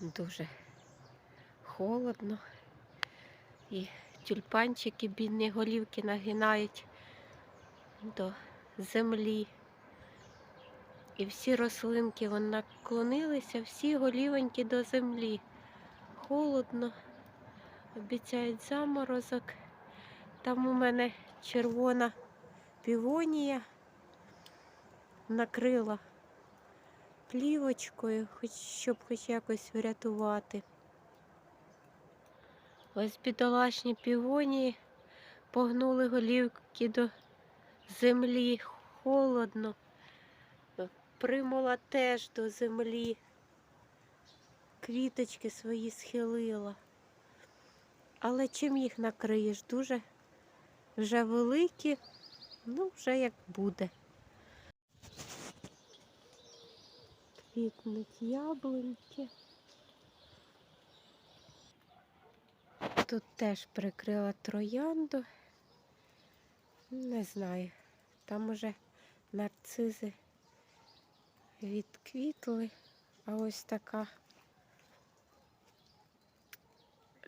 Дуже холодно. І тюльпанчики бідні голівки нагинають до землі. І всі рослинки вон наклонилися, всі голівенькі до землі. Холодно, обіцяють заморозок. Там у мене червона півонія накрила плівочкою, хоч, щоб хоч якось врятувати. Ось бідолашні півонії погнули голівки до землі. Холодно. Примула теж до землі. Квіточки свої схилила. Але чим їх накриєш? Дуже вже великі, ну, вже як буде. Квітнуть яблуньки. Тут теж прикрила троянду. Не знаю, там уже нарцизи відквітли, а ось така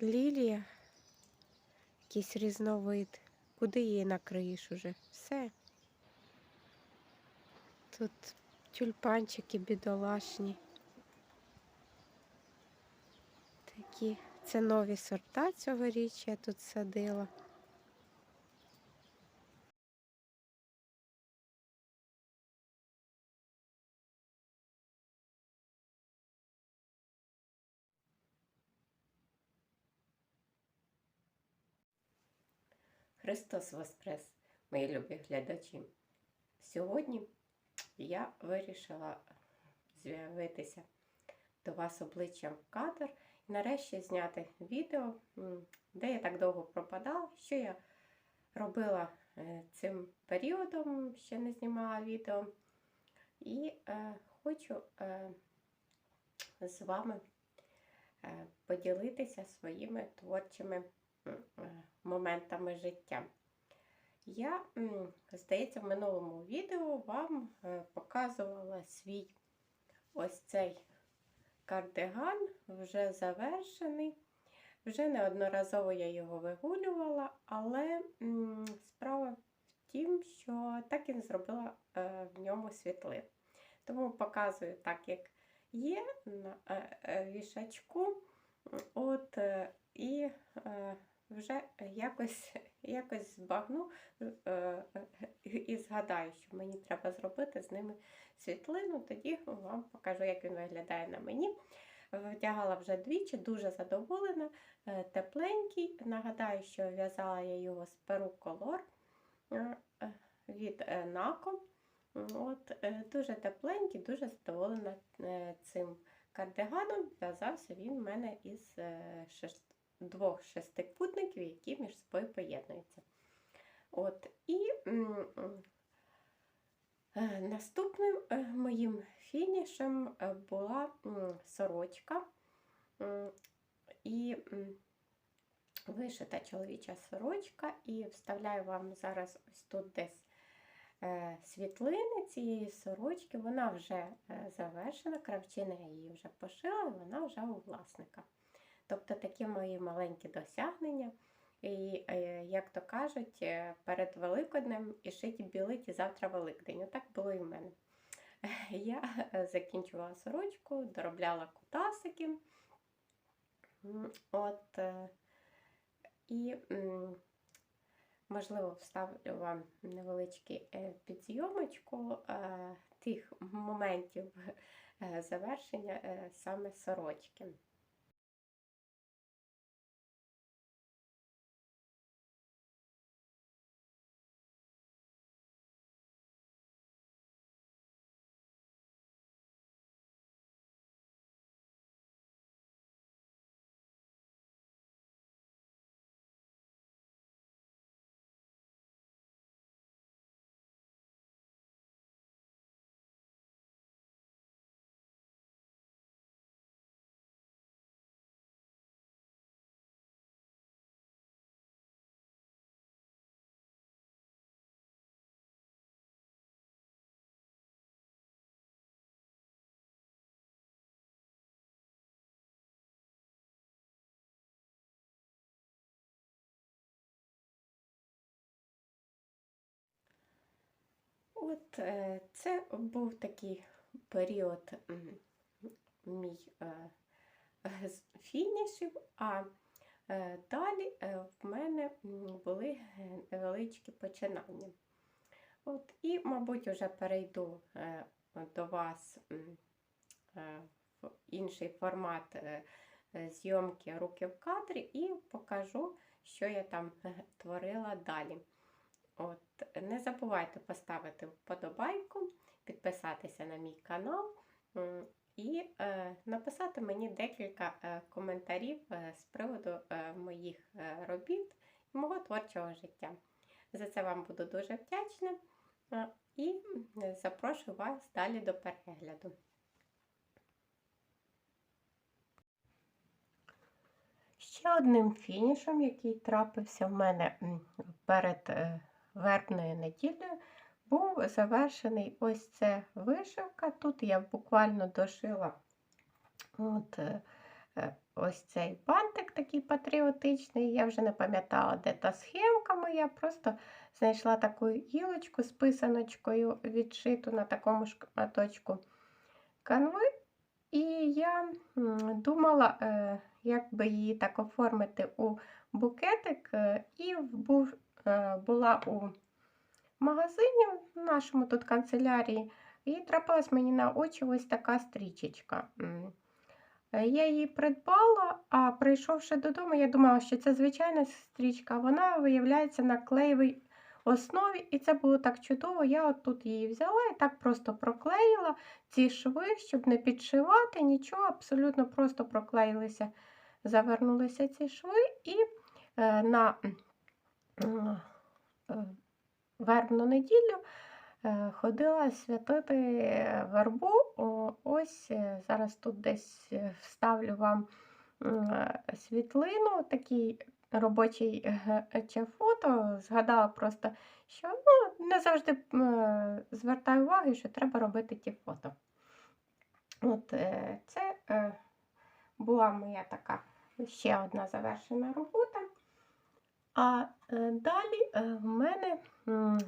лілія, якийсь різновид. Куди її накриєш уже? Все. Тут тюльпанчики бідолашні. Такі. Це нові сорта цьогоріч я тут садила. Христос Воскрес, мої любі глядачі. Сьогодні я вирішила з'явитися до вас обличчям в кадр і нарешті зняти відео, де я так довго пропадала, що я робила е, цим періодом, ще не знімала відео. І е, хочу е, з вами е, поділитися своїми творчими е, моментами життя. Я, здається, в минулому відео вам е, показувала свій ось цей кардиган, вже завершений. Вже неодноразово я його вигулювала, але справа в тім, що так і не зробила е, в ньому світлин. Тому показую так, як є на е, вішачку. От, і вже якось, якось збагну е, е, і згадаю, що мені треба зробити з ними світлину, тоді вам покажу, як він виглядає на мені. Вдягала вже двічі, дуже задоволена, е, тепленький. Нагадаю, що в'язала я його з перу колор від Нако. От, Дуже тепленький, дуже задоволена цим кардиганом. В'язався він в мене із шест- двох шестикутників, які між собою поєднуються. От, і м, м, е, наступним е, моїм фінішем е, була м, сорочка. М, І м, вишита чоловіча сорочка, і вставляю вам зараз ось тут десь світлини цієї сорочки. Вона вже завершена, кравчина її вже пошила, вона вже у власника. Тобто такі мої маленькі досягнення. І, е, як то кажуть, е, перед Великоднем і шиті білиті завтра Великдень. Отак було і в мене. Я е, закінчувала сорочку, доробляла кутасики. От, і, можливо, вставлю вам невеличку підзйомочку е, тих моментів завершення саме сорочки. От е, це був такий період мій е, з фінішів, а е, далі в мене були невеличкі починання. От, і, мабуть, вже перейду до вас в інший формат зйомки руки в кадрі і покажу, що я там творила далі. От, не забувайте поставити вподобайку, підписатися на мій канал і е, написати мені декілька е, коментарів е, з приводу е, моїх е, робіт і мого творчого життя. За це вам буду дуже вдячна е, і запрошую вас далі до перегляду. Ще одним фінішем, який трапився в мене перед е, вербною неділею, був завершений ось це вишивка. Тут я буквально дошила от, е, е, ось цей бантик такий патріотичний. Я вже не пам'ятала, де та схемка моя. Просто знайшла таку гілочку з писаночкою, відшиту на такому шматочку канви. І я думала, е, як би її так оформити у букетик, і був, була у магазині в нашому тут канцелярії, і трапилась мені на очі ось така стрічечка. Е, Я її придбала, а прийшовши додому, я думала, що це звичайна стрічка, вона виявляється на клеєвій основі, і це було так чудово. Я от тут її взяла і так просто проклеїла ці шви, щоб не підшивати нічого, абсолютно просто проклеїлися, завернулися ці шви, і е, на е, вербну неділю е, ходила святити вербу. Ось е, зараз тут десь е, вставлю вам е, світлину, такий робочий е, чи фото. Згадала просто, що ну, не завжди е, звертаю увагу, що треба робити ті фото. От е, це е, була моя така ще одна завершена робота. А е, далі е, в мене м,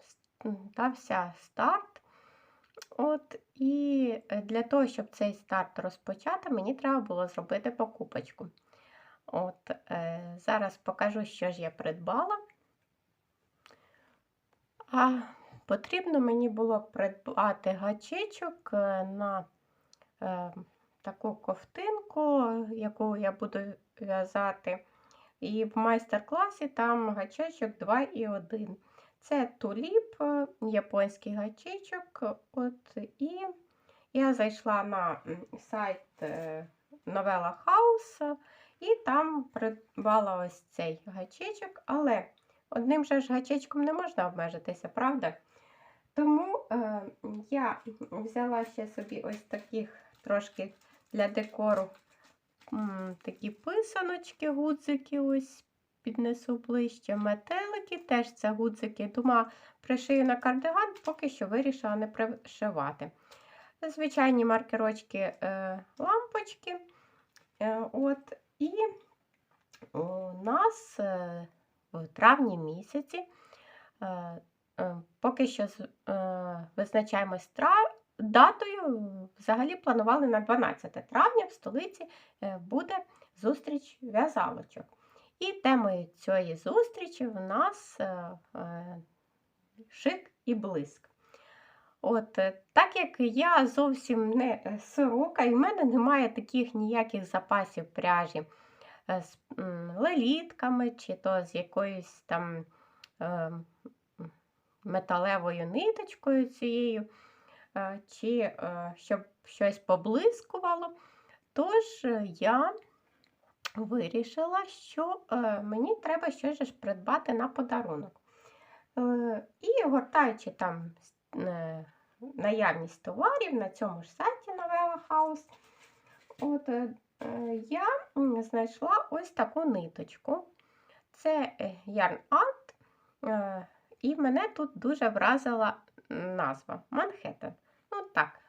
с- м, дався старт. От, і для того, щоб цей старт розпочати, мені треба було зробити покупочку. От, е, зараз покажу, що ж я придбала. А потрібно мені було придбати гачечок на таку ковтинку, яку я буду в'язати. І в майстер-класі там гачечок 2 і 1. Це туліп, японський гачечок. От, і я зайшла на сайт е, Novella House і там придбала ось цей гачечок, але одним же ж гачечком не можна обмежитися, правда? Тому е, я взяла ще собі ось таких трошки для декору такі писаночки, гудзики, ось піднесу ближче. Метелики, теж це гудзики. Думала, пришию на кардиган, поки що вирішила не пришивати. Звичайні маркерочки, е, лампочки. Е, от, і у нас е, в травні місяці поки що визначаємось датою. Взагалі планували на 12 травня в столиці е, буде зустріч в'язалочок. І темою цієї зустрічі в нас е, е, шик і блиск. От, так як я зовсім не сорока, і в мене немає таких ніяких запасів пряжі з лелітками, чи то з якоюсь там е, металевою ниточкою цією, чи е, щоб щось поблискувало. Тож е, я вирішила, що е, мені треба щось ж придбати на подарунок. Е, І гортаючи там е, наявність товарів на цьому ж сайті Novella House, от, е, е, я знайшла ось таку ниточку. Це е, е, і мене тут дуже вразила назва Манхеттен. Ну так,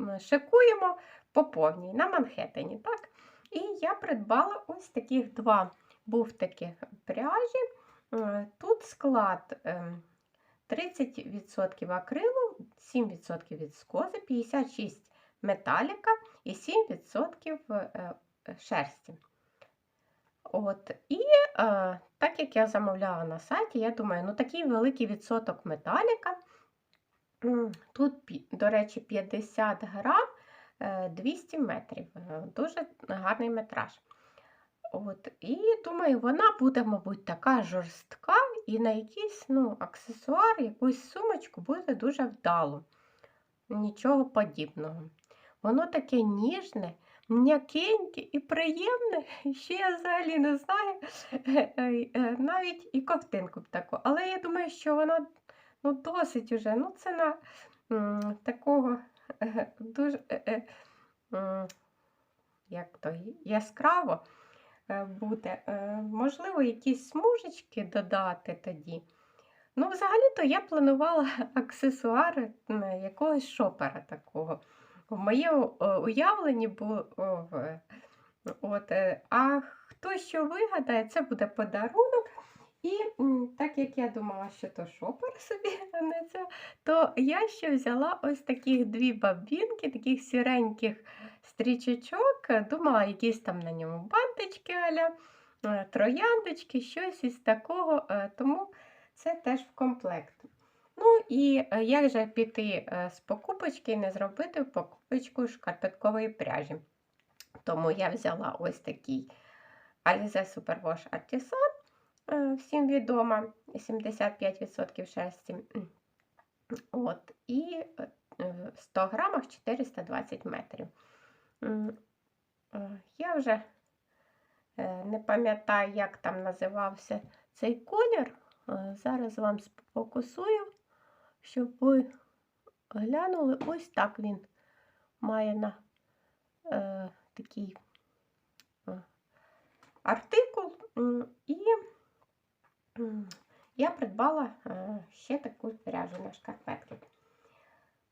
е, шикуємо по повній на Манхеттені, так? І я придбала ось таких два буфтики пряжі. Е, Тут склад ем, 30% акрилу, 7% віскози, 56% металіка і 7% е, е, шерсті. От. І е, так як я замовляла на сайті, я думаю, ну такий великий відсоток металіка. Тут, до речі, 50 грам е, 200 метрів. Е, Дуже гарний метраж. От. І думаю, вона буде, мабуть, така жорстка, і на якийсь ну, аксесуар, якусь сумочку буде дуже вдало. Нічого подібного. Воно таке ніжне, м'якеньке і приємне. Ще я взагалі не знаю е, е, е, навіть і ковтинку б таку. Але я думаю, що вона ну, досить уже. Ну, це на м, такого е, дуже е, е, як то, яскраво е, буде. Е, Можливо, якісь смужечки додати тоді. Ну, взагалі-то я планувала аксесуари м, якогось шопера такого. В моєму е, уявленні було. е, От, е, а хто що вигадає, це буде подарунок. І так як я думала, що то шопер собі, не це, то я ще взяла ось таких дві бабінки, таких сіреньких стрічечок. Думала, якісь там на ньому бантички аля, е, трояндочки, щось із такого. е, Тому це теж в комплект. Ну і е, як же піти з покупочки і не зробити покупочку шкарпеткової пряжі. Тому я взяла ось такий Alize Superwash Artisan, всім відома, 75% шерсті. От, і в 100 грамах 420 метрів. Я вже е, не пам'ятаю, як там називався цей колір. Е, Зараз вам сфокусую, щоб ви глянули. Ось так він має на е, такий е, артикул. І я придбала е, ще таку пряжу на шкарпетки.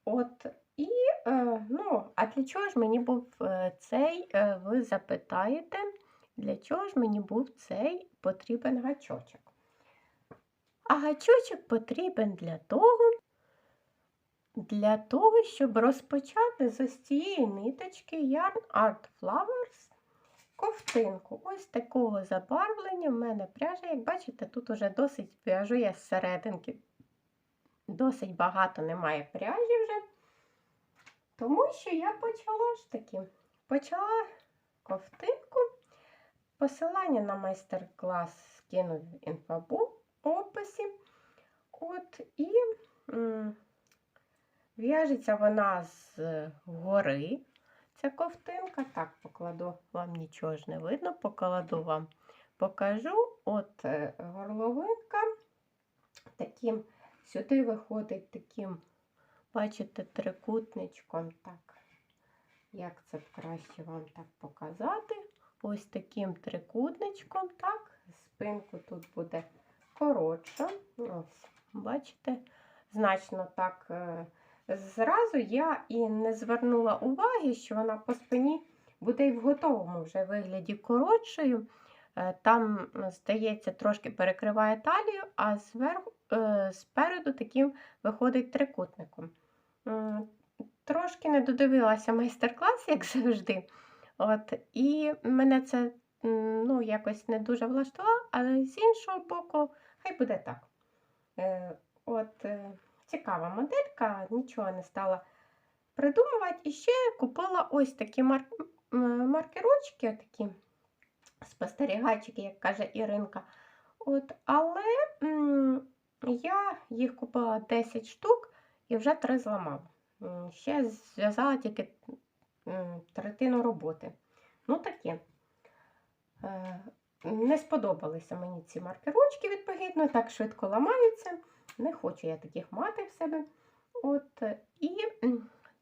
От, і, е, ну, а для чого ж мені був е, цей, ви запитаєте, для чого ж мені був цей потрібен гачочок? А гачочок потрібен для того, для того, щоб розпочати з цієї ниточки Yarn Art Flowers ковтинку. Ось такого забарвлення в мене пряжа. Як бачите, тут уже досить в'яжу я з серединки. Досить багато немає пряжі вже. Тому що я почала ж таки. Почала ковтинку. Посилання на майстер-клас скину в інфобу описі. От, і м, в'яжеться вона з гори. Ця ковтинка. Так, покладу, вам нічого ж не видно, покладу вам, покажу. От е, горловинка таким, сюди виходить таким, бачите, трикутничком. Так, як це краще вам так показати? Ось таким трикутничком, так, спинку тут буде коротша. Ось, бачите, значно так. Зразу я і не звернула уваги, що вона по спині буде і в готовому вже вигляді коротшою. Е, Там, здається, трошки перекриває талію, а зверху, е, спереду таким виходить трикутником. Трошки не додивилася майстер-клас, як завжди. От, і мене це ну, якось не дуже влаштувало, але з іншого боку, хай буде так. Е, От, цікава моделька, нічого не стала придумувати. І ще купила ось такі мар... маркерочки, такі спостерігачики, як каже Іринка. От, але м, я їх купила 10 штук і вже три зламала. Ще зв'язала тільки третину роботи. Ну таке. Е, Не сподобалися мені ці маркерочки, відповідно, так швидко ламаються. Не хочу я таких мати в себе. От, і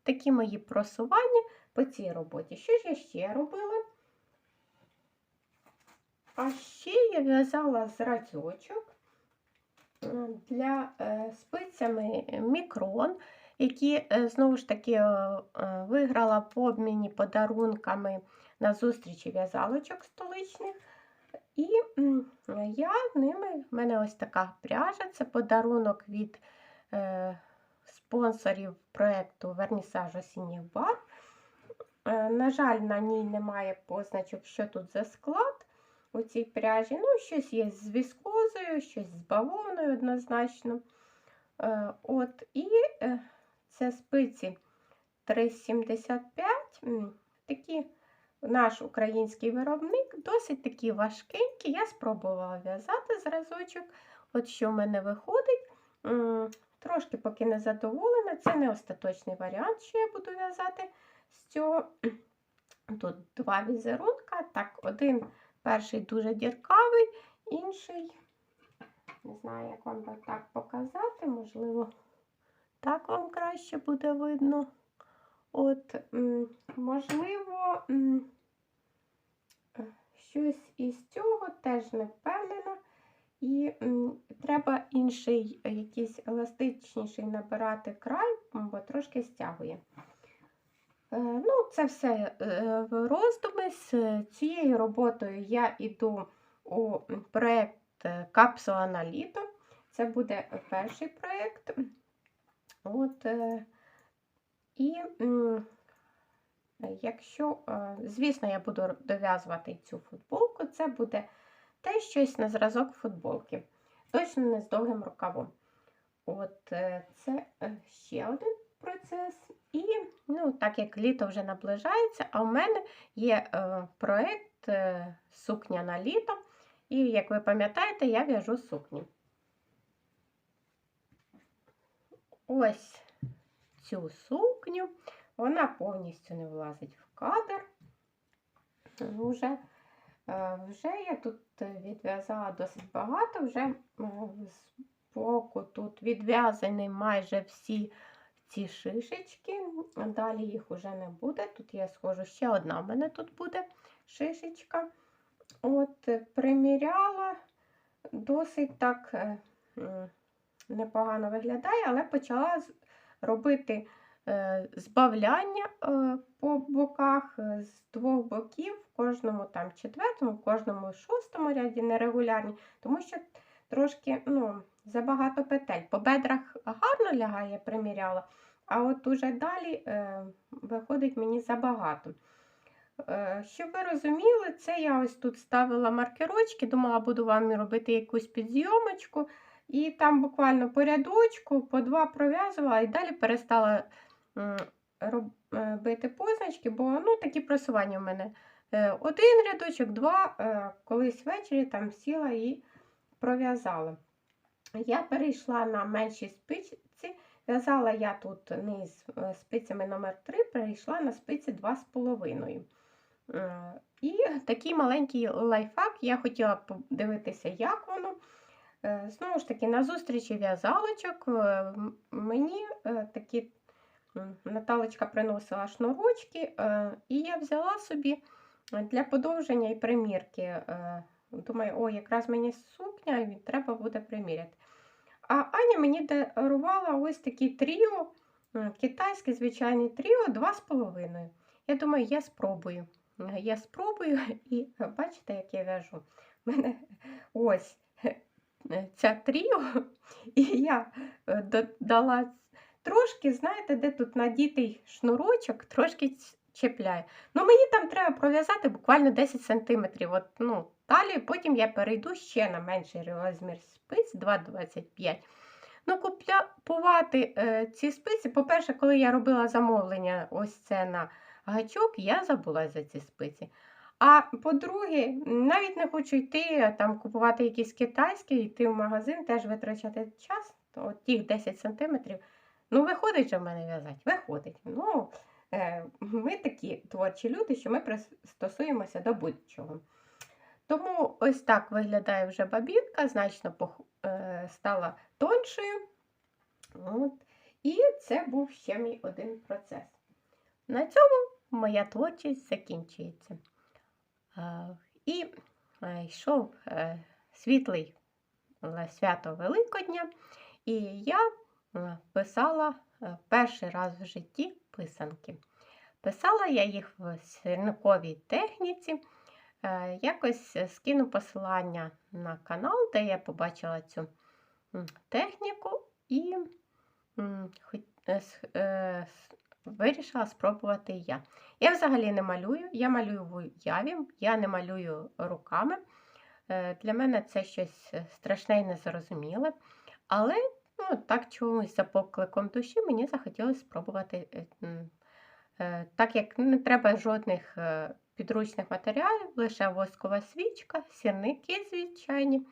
такі мої просування по цій роботі. Що ж я ще робила? А ще я в'язала зразочок е, для е, спицями мікрон, які е, знову ж таки виграла по обміні подарунками на зустрічі в'язалочок столичних. І я ними, в мене ось така пряжа, це подарунок від е, спонсорів проєкту Вернісаж осінніх бар. Е, На жаль, на ній немає позначок, що тут за склад у цій пряжі. Ну, щось є з віскозою, щось з бавовною однозначно. Е, От, і е, це спиці 3,75. Такі наш український виробник, досить такі важкенькі. Я спробувала в'язати зразочок. От що в мене виходить. Трошки поки не задоволена. Це не остаточний варіант, що я буду в'язати з цього. Тут два візерунка. Так, один перший дуже діркавий, інший. Не знаю, як вам так показати, можливо, так вам краще буде видно. От, можливо, е, щось із цього теж не впевнена. І треба інший, якийсь еластичніший набирати край, бо трошки стягує. Е, Ну, це все е, в роздуми. З цією роботою я йду у проєкт Капсула на літо. Це буде перший проєкт. От, і якщо, е, звісно, я буду дов'язувати цю футболку, це буде те щось на зразок футболки. Точно не з довгим рукавом. От е, це е, ще один процес. І ну, так як літо вже наближається, а в мене є проєкт сукня на літо. І, як ви пам'ятаєте, я в'яжу сукні. Ось цю сукню. Вона повністю не влазить в кадр. Вже, е, вже я тут відв'язала досить багато, вже з боку тут відв'язані майже всі ці шишечки. Далі їх вже не буде. Тут я схожу, ще одна в мене тут буде шишечка. От, приміряла, досить так е, непогано виглядає, але почала робити е, збавляння е, по боках е, з двох боків, в кожному там четвертому, в кожному шостому ряді нерегулярні, тому що трошки ну, забагато петель. По бедрах гарно лягає, приміряла, а от уже далі виходить мені забагато. Щоб ви розуміли, це я ось тут ставила маркерочки, думала, буду вам робити якусь підзйомочку. І там буквально по рядочку, по два пров'язувала і далі перестала м, роб- е, позначки, бо ну, такі просування в мене. Е, Один рядочок, два, е, колись ввечері там сіла і пров'язала. Я перейшла на менші спиці. В'язала я тут низ спицями номер 3 перейшла на спиці 2,5. Е, І такий маленький лайфхак, я хотіла подивитися, як воно. Е, Знову ж таки, на зустрічі в'язалочок е, мені е, такі Наталочка приносила шнурочки, і я взяла собі для подовження і примірки. Думаю, о, якраз мені сукня, і треба буде приміряти. А Аня мені дарувала ось такі тріо, китайське звичайне тріо 2,5. Я думаю, я спробую. Я спробую, і бачите, як я в'яжу. У мене ось ця тріо, і я е, додала трошки, знаєте, де тут надітий шнурочок, трошки чіпляє. Ну, мені там треба пров'язати буквально 10 см. От, ну, далі потім я перейду ще на менший розмір спиць 2,25. Ну, купувати е, ці спиці, по-перше, коли я робила замовлення ось це на гачок, я забула за ці спиці. А по-друге, навіть не хочу йти там купувати якісь китайські, йти в магазин, теж витрачати час, то тих 10 сантиметрів. Ну, виходить же в мене в'язати, виходить. Ну, е, ми такі творчі люди, що ми пристосуємося до будь-чого. Тому ось так виглядає вже бабінка, значно е, стала тоншою. От. І це був ще мій один процес. На цьому моя творчість закінчується. І е, йшов е, світлий е, свято Великодня, і я писала перший раз в житті писанки. Писала я їх в сірниковій техніці. Якось скину посилання на канал, де я побачила цю техніку. І вирішила спробувати я. Я взагалі не малюю, я малюю в уяві, я не малюю руками. Е, Для мене це щось е, страшне і незрозуміле. Але ну, так чомусь за покликом душі мені захотілося спробувати. е, Так як не треба жодних підручних матеріалів, лише воскова свічка, сірники звичайні.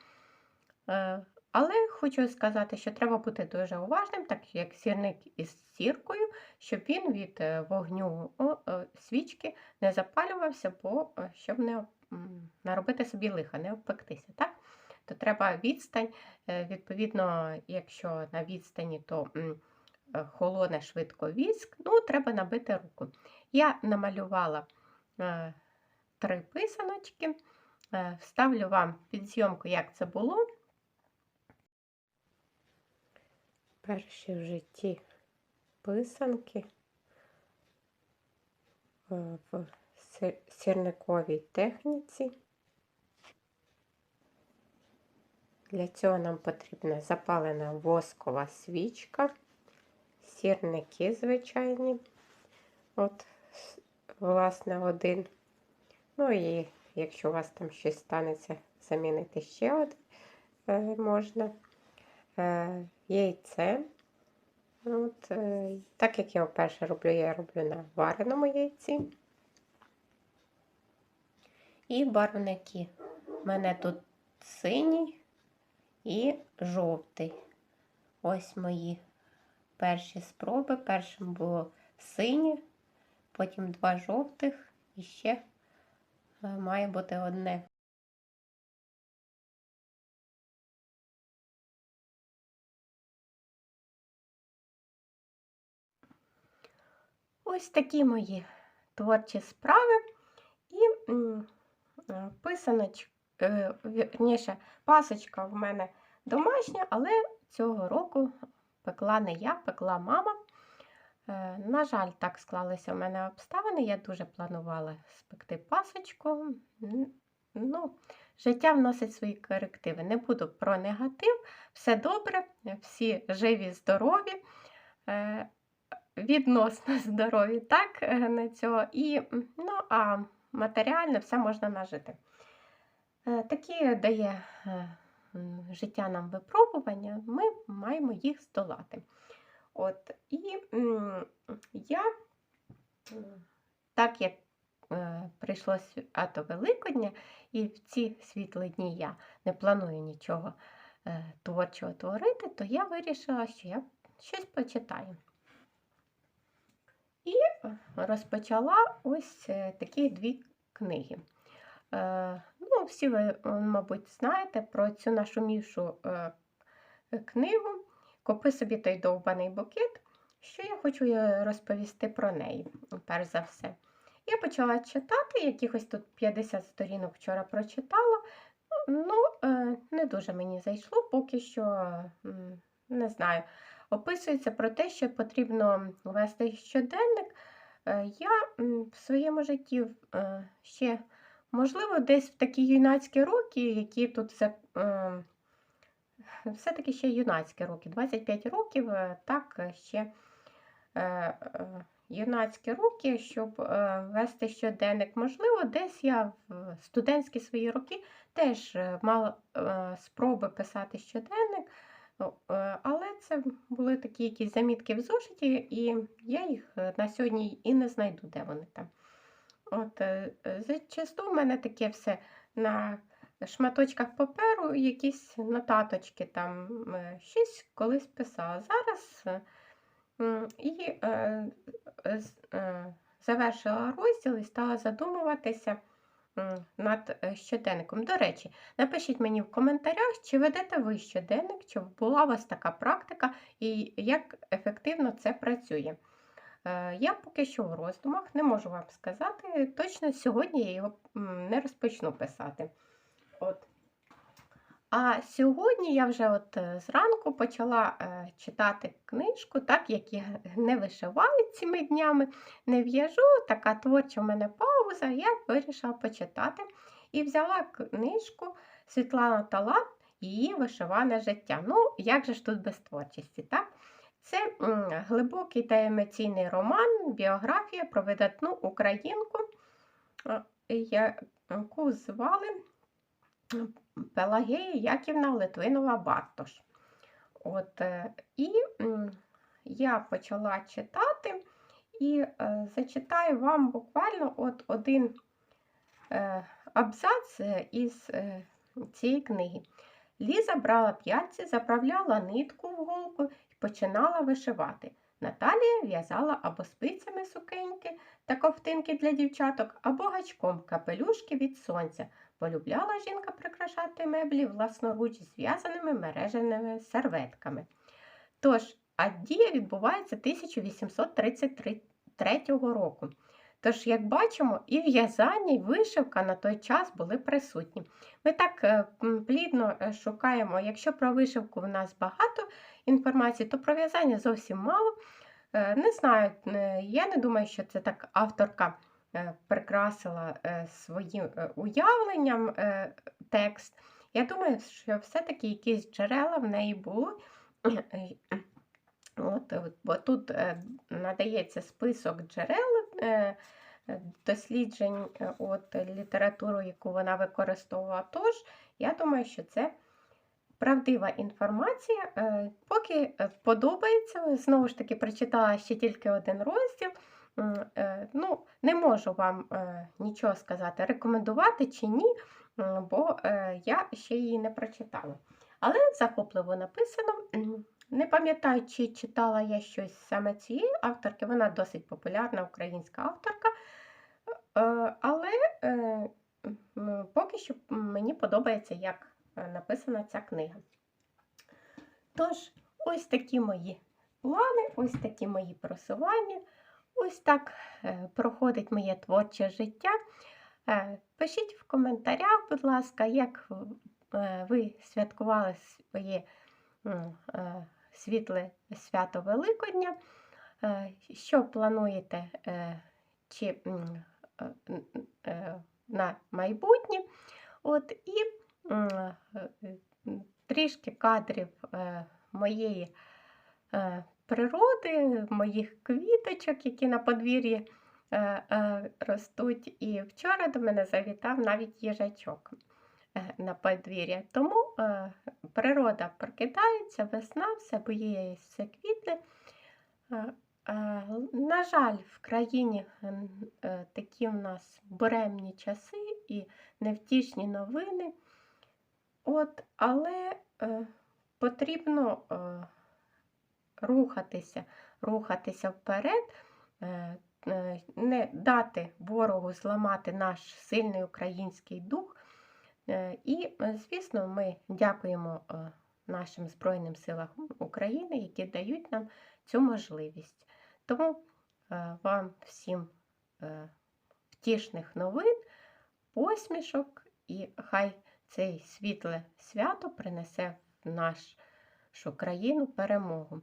Але хочу сказати, що треба бути дуже уважним, так як сірник із сіркою, щоб він від е, вогню е, свічки не запалювався, бо е, щоб не наробити собі лиха, не обпектися. Так? То треба відстань. Відповідно, якщо на відстані, то холоне швидко віск, ну, треба набити руку. Я намалювала три писаночки. Вставлю вам під зйомку, як це було. Перші в житті писанки е, в сірниковій техніці. Для цього нам потрібна запалена воскова свічка, сірники звичайні. От, власне, один. Ну і якщо у вас там щось станеться, замінити ще один е, можна. Е, яйце. От, е, так як я вперше роблю, я роблю на вареному яйці. І барвники. У мене тут синій і жовтий. Ось мої перші спроби. Першим було синє, потім два жовтих і ще е, має бути одне. Ось такі мої творчі справи. І е, писаноч, е, пасочка в мене домашня, але цього року пекла не я, пекла мама. Е, На жаль, так склалися в мене обставини. Я дуже планувала спекти пасочку. Ну, життя вносить свої корективи. Не буду про негатив. Все добре, всі живі, здорові. Відносно здорові, так, е, на цього. І, ну, а матеріально все можна нажити. Е, Такі дає е, життя нам випробування, ми маємо їх здолати. От, і я, так як прийшло свято Великодня, і в ці світлі дні я не планую нічого творчого творити, то я вирішила, що я щось почитаю. І розпочала ось е, такі дві книги. Е, Ну, всі ви, е, мабуть, знаєте про цю нашумівшу е, книгу Купи собі той довбаний букет. Що я хочу розповісти про неї, перш за все. Я почала читати, якихось тут 50 сторінок вчора прочитала. Ну, не дуже мені зайшло, поки що не знаю. Описується про те, що потрібно вести щоденник. Е, Я в своєму житті е, ще, можливо, десь в такі юнацькі роки, які тут все, все-таки ще юнацькі роки, 25 років, е, так, ще юнацькі роки, щоб вести щоденник. Можливо, десь я в студентські свої роки теж мала спроби писати щоденник. Ну, е, Але це були такі якісь замітки в зошиті, і я їх е, на сьогодні і не знайду, де вони там. От, е, Зачасту в мене таке все на шматочках паперу, якісь нотаточки там, щось колись писала. Зараз і завершила розділ і стала задумуватися над е, щоденником. До речі, Напишіть мені в коментарях, чи ведете ви щоденник, чи була у вас така практика і як ефективно це працює. Е, Я поки що в роздумах, не можу вам сказати. Точно сьогодні я його не розпочну писати. От. А сьогодні я вже от е, зранку почала е, читати книжку, так як я не вишиваю цими днями, не в'яжу, така творча в мене пауза, я вирішила почитати і взяла книжку Світлана Талант Її вишиване життя. Ну, як же ж тут без творчості, так? Це глибокий та емоційний роман, біографія про видатну українку, яку звали Пелагея Яківна Литвинова Бартош. От, е, і я почала читати і е, зачитаю вам буквально от один е, абзац із цієї книги. Ліза брала п'ятці, заправляла нитку в голку і починала вишивати. Наталія в'язала або спицями сукеньки та ковтинки для дівчаток, або гачком капелюшки від сонця. Полюбляла жінка прикрашати меблі власноруч зв'язаними мереженими серветками. Тож, а дія відбувається 1833 року. Тож, як бачимо, і в'язання, і вишивка на той час були присутні. Ми так е, плідно е, шукаємо, якщо про вишивку в нас багато інформації, то про в'язання зовсім мало. Е, Не знаю, я не думаю, що це так авторка прикрасила е, своїм е, уявленням е, текст. Я думаю, що все-таки якісь джерела в неї були. От, бо тут е, надається список джерел е, е, досліджень е, от, літературу, яку вона використовувала. Тож, я думаю, що це правдива інформація. Е, Поки е, подобається, знову ж таки, прочитала ще тільки один розділ. Е, Ну, не можу вам е, нічого сказати, рекомендувати чи ні, бо е, я ще її не прочитала. Але захопливо написано. Не пам'ятаю, чи читала я щось саме цієї авторки, вона досить популярна українська авторка. Але поки що мені подобається, як написана ця книга. Тож, ось такі мої плани, ось такі мої просування. Ось так е, проходить моє творче життя. Е, Пишіть в коментарях, будь ласка, як е, ви святкували своє світле свято Великодня, що плануєте чи на майбутнє. От, і трішки кадрів моєї природи, моїх квіточок, які на подвір'ї е, е, ростуть. І вчора до мене завітав навіть їжачок е, на подвір'я. Тому природа прокидається, весна, все боїє, все квітне. На жаль, в країні такі в нас буремні часи і невтішні новини. От, але е, потрібно е, рухатися, рухатися вперед, е, е, не дати ворогу зламати наш сильний український дух. Е, І, звісно, ми дякуємо нашим Збройним силам України, які дають нам цю можливість. Тому вам всім втішних новин, посмішок, і хай цей світле свято принесе в нашу країну перемогу.